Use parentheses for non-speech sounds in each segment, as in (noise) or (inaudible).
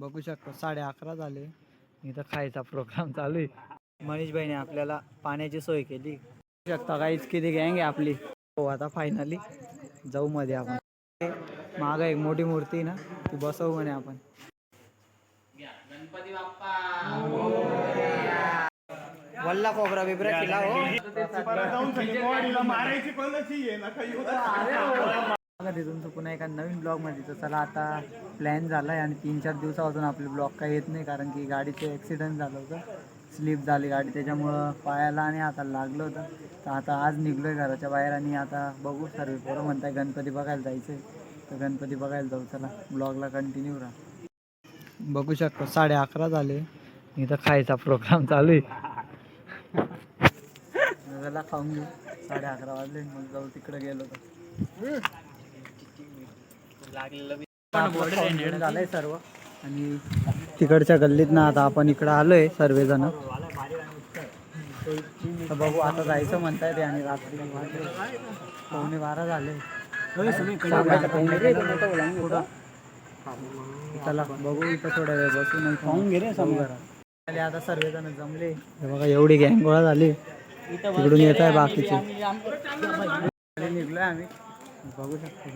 बघू शकतो साडे अकरा झाले. इथं खायचा प्रोग्राम चालू आहे. मनीष भाईने आपल्याला पाण्याची सोय केली. बघू शकता काहीच किती गँग आहे आपली. हो आता फायनली जाऊ मध्ये आपण. माग एक मोठी मूर्ती आहे ना ती बसवू म्हणे आपण. वल्ला खोबरा बिबरा खिला हो. बघा तिथून तुमचं पुन्हा एका नवीन ब्लॉगमध्ये तर चला आता प्लॅन झालाय आणि तीन चार दिवसापासून आपले ब्लॉग काही येत नाही कारण की गाडीचं ॲक्सिडेंट झालं होतं. स्लिप झाली गाडी त्याच्यामुळं पायाला आणि हाताला लागलं होतं. तर आता आज निघलोय घराच्या बाहेर आणि आता बघू सर्व पोरं म्हणताय गणपती बघायला जायचंय. तर गणपती बघायला जाऊ चला. ब्लॉगला कंटिन्यू राहा. बघू शकतो साडे अकरा झाले. इथं खायचा प्रोग्राम चालू आहे. (laughs) त्याला खाऊन घेऊ. साडे अकरा वाजले मग जाऊ तिकडे गेलो तर. झालंय सर्व. आणि तिकडच्या गल्लीत ना आता आपण इकडं आलोय सर्वजण. तर बघू आता जायचं म्हणताय ते आणि रात्री पावणे बारा झाले. चला बघू इथं थोड्या वेळ बसू नाही खाऊन घे रे समजा आता सर्वजण जमले. हे बघा एवढी गँग गोळा झाली. तिकडून येत आहे बाकीचे. निघलोय आम्ही. बघू शकतो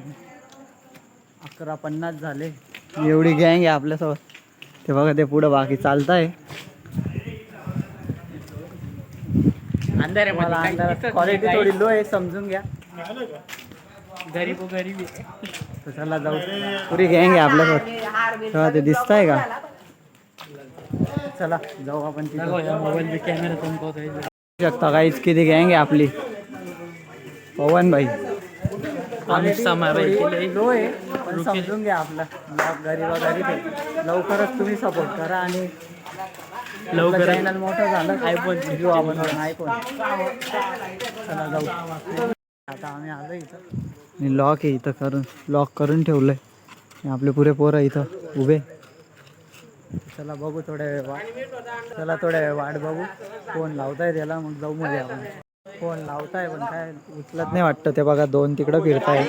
अकरा पन्नास झाले. एवढी गँग आहे आपल्यासोबत. ते बघा ते पुढं बाकी चालताय. क्वालिटी थोडी लो आहे समजून घ्या. गरीब गरीब तर चला जाऊ. पुरी गँग आहे आपल्यासोबत. तेव्हा ते दिसताय का? चला जाऊ आपण मोबाईल कॅमेरा शकता काहीच किती गँग आहे आपली. पवन भाई. आम्ही समावेश लो आहे. पण समजून घ्या आपला. ब्लॉग गरीब गरीब आहे लवकरच तुम्ही सपोर्ट करा आणि लवकर चॅनल मोठं झालं आयफोन घेऊ आपण आयफोन चला जाऊ. आता आम्ही आलो इथं. आणि लॉक आहे इथं करून लॉक करून ठेवलंय. आणि आपले पुरे पोरं इथं उभे. चला बघू थोड्या वेळ वाट चला थोड्या वेळ वाट बघू. फोन लावताय त्याला मग जाऊ मध्ये आपण. फोन लावताय पण काय उचलत नाही वाटतं. ते बघा दोन तिकडं फिरताय.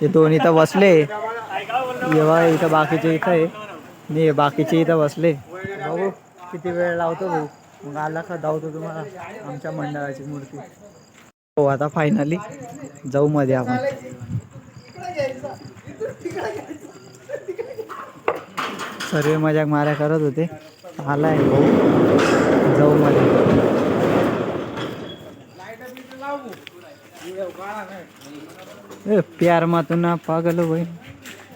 ते दोन इथं बसले. जेव्हा इथं बाकीचे इथं आहे. मी बाकीचे इथं बसले. बघू किती वेळ लावतो भाऊ. मग आला का धावतो तुम्हाला आमच्या मंडळाची मूर्ती. हो आता फायनली जाऊ मध्ये आपण. सर्व मजाक माऱ्या करत होते. आलाय भाऊ. जाऊ मध्ये. प्यार मातून पागल होईल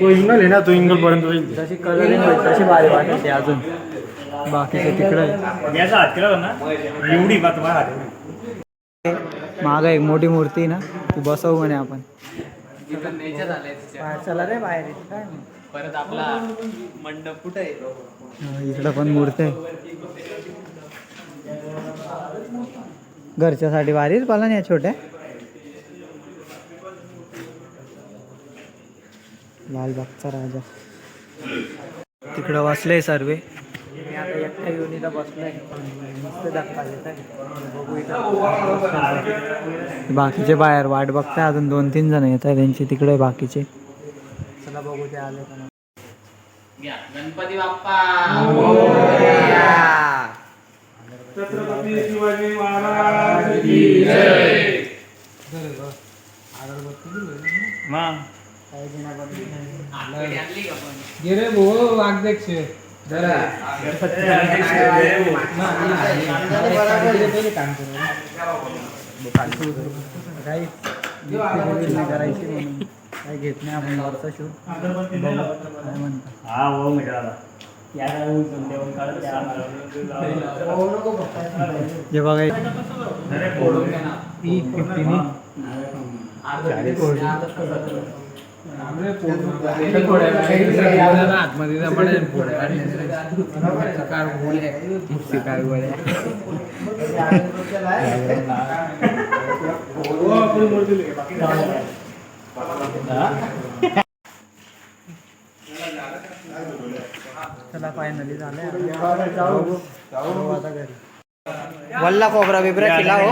तो इंगल आहे ना तो इंगल पर्यंत होईल कलरिंग तशी भारी वाटते अजून. बाकीचे तिकडे एवढी माग एक मोठी मूर्ती आहे ना ती बसवू म्हणे आपण. बाहेर चला रे बाहेर. परत आपला मंडप कुठे आहे? हा, इकडं पण मूर्ती आहे. घरच्यासाठी भारीच पाला नाही या छोट्या. लालबागचा राजा. तिकडं बसले सर्वे. मी आता एकट्या बसलोय. धक्का देत बाकीचे बाहेर वाट बघताय अजून दोन तीन जण येत आहे त्यांचे तिकडे बाकीचे. चला बघू ते आले का. गणपती बाप्पा. छत्रपती शिवाजी महाराज की मग काही दिनापासून आणली का पण गिरे भाऊ अध्यक्ष. काही करायची म्हणून काही घेत नाही आपण वरचा शूट काय म्हणता हा हो जे बघा फिफ्टीन चला फायनली झालं वल्ला खोबरा बिबरा खिला हो।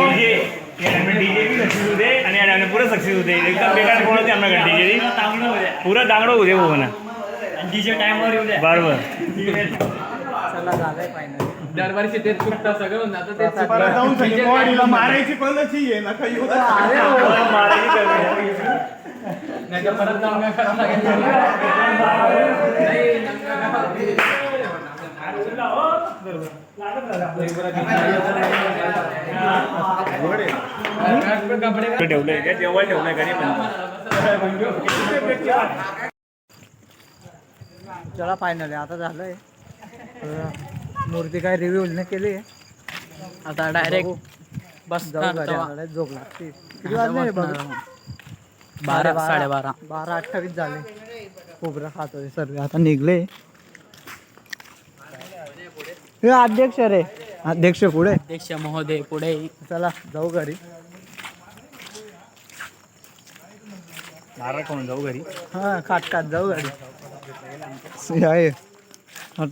आणि पुरं सक्सेस होते. एकदम बेकार कोण होते आमच्या डीजे पुरं दांगडो होते भाऊ ना डीजे टाइमवर येऊ द्या बरोबर. चला झालंय फायनली दरवर्षी तेच चुकतं सगळं तेच आता चुकतं. जाऊन वाडीला म्हणतात? मारायची कोणाची आहे. नका येऊ. द्या. नाही तर परत दंगा ठेवलंय जेव्हा ठेवलंय घरी चला फायनली आता झालंय. मूर्ती काय रिव्ह्यू नाही केली. आता डायरेक्ट बस जाऊ झोप लागते. किती वाजले? बारा साडेबारा. बारा अठ्ठावीस झाले. खोबरं खातोय सर्व. आता निघले. हे अध्यक्ष रे. अध्यक्ष पुढे. अध्यक्ष महोदय पुढे. चला जाऊ घरी. नारळ खाऊन जाऊ घरी. हा खात खात जाऊ घरी. आहे.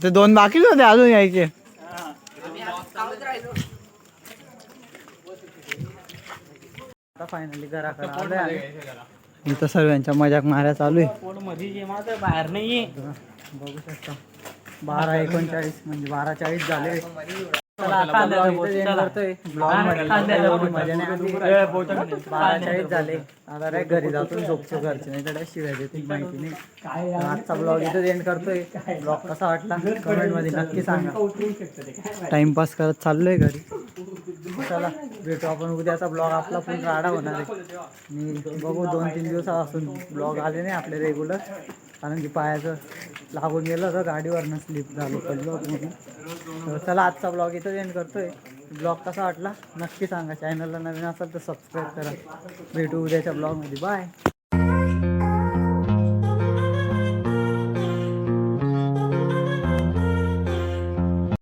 ते दोन बाकीच होते अजून यायचे. आता फायनली घराकडे आम्ही. इथं सर्वांच्या मजाक माऱ्या चालू आहे. बाहेर नाहीये. बघू शकता. बारा एकोणचाळीस म्हणजे बारा चाळीस झाले. बारा चाळीस झाले. आता घरी जातो झोपतो घरचे. नाही तर शिवाय देते माहिती नाही. आजचा ब्लॉग इथं एंड करतोय. ब्लॉग कसा वाटला? कमेंटमध्ये नक्की सांगा. टाइमपास करत चाललोय घरी. चला भेटू आपण उद्याचा ब्लॉग आपला फुल राडा होणार आहे. आणि बघू दोन तीन दिवसापासून ब्लॉग आले नाही आपले रेग्युलर कारण की पायाचं लागून गेलं तर गाडीवरनं स्लिप झालो पडलो तर चला आजचा ब्लॉग इथं एंड करतोय. ब्लॉग कसा वाटला? नक्की सांगा. चॅनलला नवीन असेल तर सबस्क्राईब करा. भेटू उद्याच्या ब्लॉगमध्ये बाय